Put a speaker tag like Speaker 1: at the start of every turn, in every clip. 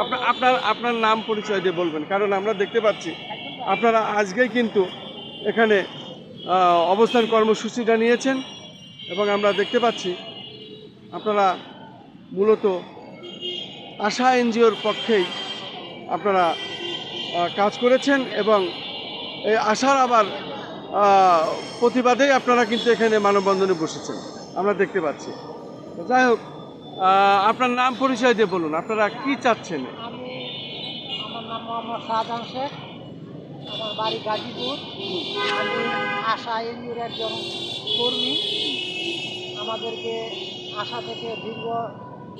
Speaker 1: আপনার আপনার আপনার নাম পরিচয় দিয়ে বলবেন, কারণ আমরা দেখতে পাচ্ছি আপনারা আজকেই কিন্তু এখানে অবস্থান কর্মসূচিটা নিয়েছেন এবং আমরা দেখতে পাচ্ছি আপনারা মূলত আশা এনজিওর পক্ষেই আপনারা কাজ করেছেন এবং এই আশার আবার প্রতিবাদেই আপনারা কিন্তু এখানে মানববন্ধনে বসেছেন। আমরা দেখতে পাচ্ছি। যাই হোক আপনার নাম পরিচয় দিয়ে বলুন আপনারা কি চাচ্ছেন?
Speaker 2: আমি আমার নাম মোহাম্মদ শাহজাহান শেখ আমার বাড়ি গাজীপুর। আমি আশা এনজিওর একজন কর্মী। আমাদেরকে আশা থেকে দীর্ঘ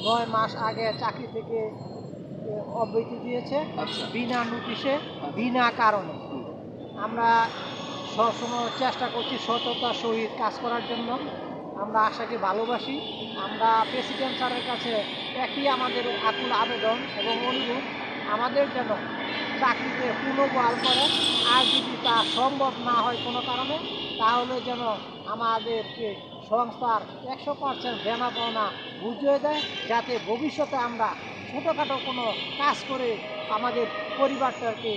Speaker 2: নয় মাস আগে চাকরি থেকে অব্যাহতি দিয়েছে
Speaker 1: আচ্ছা।
Speaker 2: বিনা নোটিশে বিনা কারণে। আমরা সবসময় চেষ্টা করছি সততার সহিত কাজ করার জন্য। আমরা আশাকে ভালোবাসি। আমরা প্রেসিডেন্ট স্যারের কাছে একই আমাদের আকুল আবেদন এবং অনুরোধ, আমাদের যেন চাকরিতে পুনর্বহাল করে। আর যদি তা সম্ভব না হয় কোনো কারণে, তাহলে যেন আমাদেরকে সংস্থার একশো পার্সেন্ট দেনা পাওনা বুঝিয়ে দেয়, যাতে ভবিষ্যতে আমরা ছোটোখাটো কোনো কাজ করে আমাদের পরিবারটাকে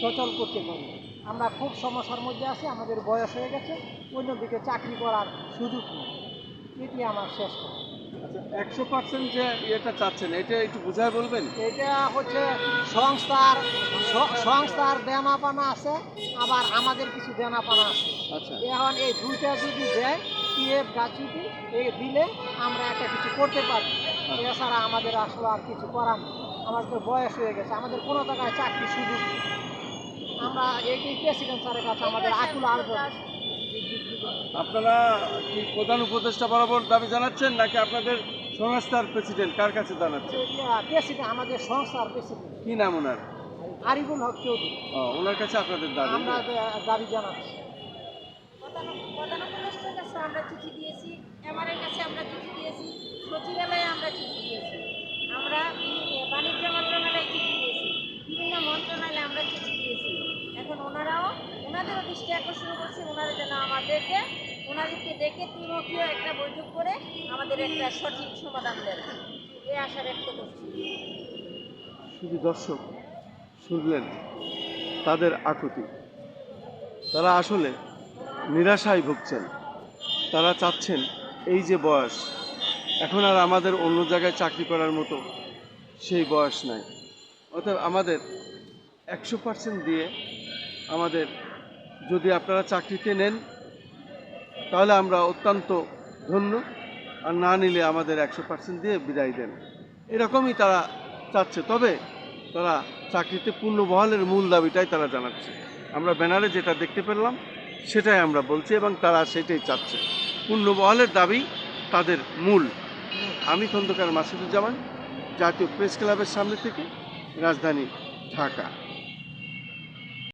Speaker 2: সচল করতে পারি। আমরা খুব সমস্যার মধ্যে আছি, আমাদের বয়স হয়ে গেছে, অন্যদিকে চাকরি করার সুযোগ নেই। এটি আমার শেষ কথা।
Speaker 1: আচ্ছা একশো পার্সেন্ট যে এটা চাচ্ছেন এটা একটু বুঝায় বলবেন?
Speaker 2: এটা হচ্ছে সংস্থার সংস্থার দেনা পানা আছে আবার আমাদের কিছু দেনা পানা আছে।
Speaker 1: আচ্ছা।
Speaker 2: এখন এই দুইটা যদি দেয় পিএফ গ্রাচুইটি এই দিলে আমরা একটা কিছু করতে পারি। এছাড়া আমাদের আসলে আর কিছু করার নেই। আমাদের বয়স হয়ে গেছে আমাদের কোনো জায়গায় চাকরি সুযোগ আমরা এই প্রেসিডেন্ট স্যারের কাছে আমাদের আকুল আবেদন
Speaker 1: আপনারা কি প্রধান উপদেষ্টা বরাবর দাবি জানাচ্ছেন নাকি আপনাদের সংস্থার প্রেসিডেন্ট কার কাছে জানাচ্ছেন?
Speaker 2: প্রেসিডেন্ট আমাদের সংস্থার প্রেসিডেন্ট।
Speaker 1: কি নাম ওনার?
Speaker 2: আরিফুল হক চৌধুরী।
Speaker 1: ওনার কাছে আপনাদের দাবি
Speaker 2: আমরা দাবি জানাচ্ছি।
Speaker 3: প্রধান উপদেষ্টার কাছে আমরা চিঠি দিয়েছি এমআরএর কাছে আমরা চিঠি দিয়েছি সচিবালয়ে আমরা চিঠি দিয়েছি আমরা বিভিন্ন- বাণিজ্য মন্ত্রণালয়ে চিঠি দিয়েছি বিভিন্ন মন্ত্রণালয়ে আমরা চিঠি দিয়েছি এখন ওনারাও ওনাদেরও দৃষ্টি আকর্ষণ করছে, ওনারা যেন আমাদেরকে, ওনাদেরকে ডেকে ত্রিমুখীয় একটা বৈঠক করে আমাদের একটা সঠিক সমাধান দেন। এই আশা ব্যক্ত করছি।
Speaker 1: শুধু দর্শক শুনলেন, তাদের আকুতি। তারা আসলে নিরাশায় ভুগছেন। তারা চাচ্ছেন এই যে বয়স, এখন আর আমাদের অন্য জায়গায় চাকরি করার মতো সেই বয়স নাই। অতএব আমাদের একশো পার্সেন্ট দিয়ে আমাদের যদি আপনারা চাকরিতে নেন, তাহলে আমরা অত্যন্ত ধন্য আর না নিলে আমাদের একশো পার্সেন্ট দিয়ে বিদায় দেন। এরকমই তারা চাচ্ছে। তবে তারা চাকরিতে পূর্ণ বহালের মূল দাবিটাই তারা জানাচ্ছে। আমরা ব্যানারে যেটা দেখতে পেলাম, সেটাই আমরা বলছি এবং তারা সেটাই চাচ্ছে। পূর্ণ বহালের দাবি তাদের মূল। আমি খন্দকার মাসুদুজ্জামান, জাতীয় প্রেস ক্লাবের সামনে থেকে রাজধানী ঢাকা।